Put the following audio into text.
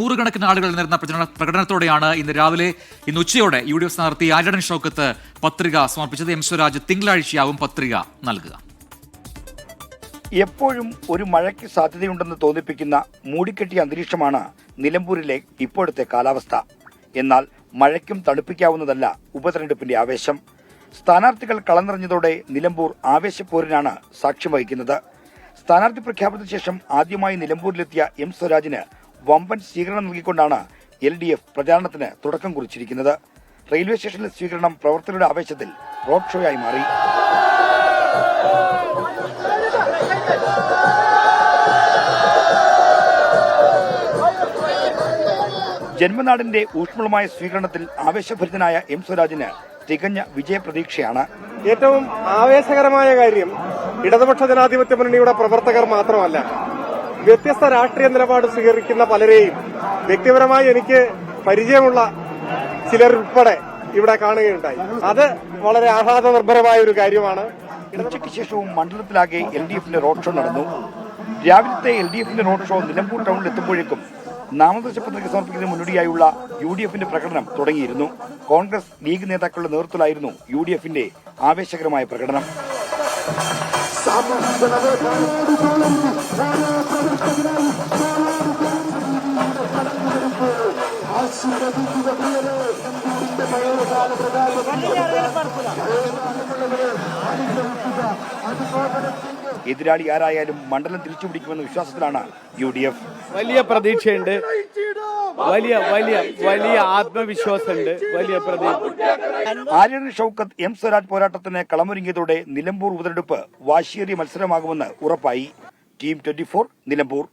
നൂറുകണക്കിന് ആളുകൾ നേരുന്ന പ്രചരണ പ്രകടനത്തോടെയാണ് ഇന്ന് രാവിലെ ഇന്ന് ഉച്ചയോടെ യു ഡി എഫ് സ്ഥാനാർത്ഥി ആന്റണി ഷൗക്കത്ത് പത്രിക സമർപ്പിച്ചത്. എം സ്വരാജ് തിങ്കളാഴ്ചയാവും പത്രിക നൽകുക. എപ്പോഴും ഒരു മഴയ്ക്ക് സാധ്യതയുണ്ടെന്ന് തോന്നിപ്പിക്കുന്ന മൂടിക്കെട്ടിയ അന്തരീക്ഷമാണ് നിലമ്പൂരിലെ ഇപ്പോഴത്തെ കാലാവസ്ഥ. എന്നാൽ മഴയ്ക്കും തണുപ്പിക്കാവുന്നതല്ല ഉപതെരഞ്ഞെടുപ്പിന്റെ ആവേശം. സ്ഥാനാർത്ഥികൾ കളനിറഞ്ഞതോടെ നിലമ്പൂർ ആവേശപ്പോരിനാണ് സാക്ഷ്യം വഹിക്കുന്നത്. സ്ഥാനാർത്ഥി പ്രഖ്യാപനത്തിന് ശേഷം ആദ്യമായി നിലമ്പൂരിലെത്തിയ എം സ്വരാജിന് വമ്പൻ സ്വീകരണം നൽകിക്കൊണ്ടാണ് എൽ ഡി എഫ് പ്രചാരണത്തിന് തുടക്കം കുറിച്ചിരിക്കുന്നത്. റെയിൽവേ സ്റ്റേഷനിലെ സ്വീകരണം പ്രവർത്തകരുടെ ആവേശത്തിൽ റോഡ് ഷോയായി മാറി. ജന്മനാടിന്റെ ഊഷ്മളമായ സ്വീകരണത്തിൽ ആവേശഭരിതനായ എം സ്വരാജിന് തികഞ്ഞ വിജയപ്രതീക്ഷയാണ്. ഏറ്റവും ആവേശകരമായ കാര്യം ഇടതുപക്ഷ ജനാധിപത്യ മുന്നണിയുടെ പ്രവർത്തകർ മാത്രമല്ല വ്യത്യസ്ത രാഷ്ട്രീയ നിലപാട് സ്വീകരിക്കുന്ന പലരെയും വ്യക്തിപരമായി എനിക്ക് പരിചയമുള്ള ചിലരുൾപ്പെടെ ഇവിടെ കാണുകയുണ്ടായി. അത് വളരെ ആഹ്ലാദ നിർഭരമായ ഒരു കാര്യമാണ്. ഉച്ചയ്ക്ക് ശേഷവും മണ്ഡലത്തിലാകെ എൽ ഡി എഫിന്റെ റോഡ് ഷോ നടന്നു. രാവിലത്തെ എൽ ഡി എഫിന്റെ റോഡ് ഷോ നിലമ്പൂർ ടൗണിൽ എത്തുമ്പോഴേക്കും നാമനിർദ്ദേശ പത്രിക സമർപ്പിക്കുന്നതിന് മുന്നോടിയായുള്ള യു ഡി എഫിന്റെ പ്രകടനം തുടങ്ങിയിരുന്നു. കോൺഗ്രസ് ലീഗ് നേതാക്കളുടെ നേതൃത്വത്തിലായിരുന്നു യു ഡി എഫിന്റെ ആവേശകരമായ പ്രകടനം. എതിരാളി ആരായാലും മണ്ഡലം തിരിച്ചുപിടിക്കുമെന്ന വിശ്വാസത്തിലാണ് യു ഡി എഫ് വലിയ പ്രതീക്ഷയുണ്ട്. വലിയ വലിയ വലിയ ആത്മവിശ്വാസമുണ്ട്. വലിയ പ്രതീക്ഷ. ആര്യൻ ഷൌക്കത്ത് എം സ്വരാജ് പോരാട്ടത്തിന് കളമൊരുങ്ങിയതോടെ നിലമ്പൂർ ഉപതെരഞ്ഞെടുപ്പ് വാശിയേറിയ മത്സരമാകുമെന്ന് ഉറപ്പായി. Team twenty Nilambur.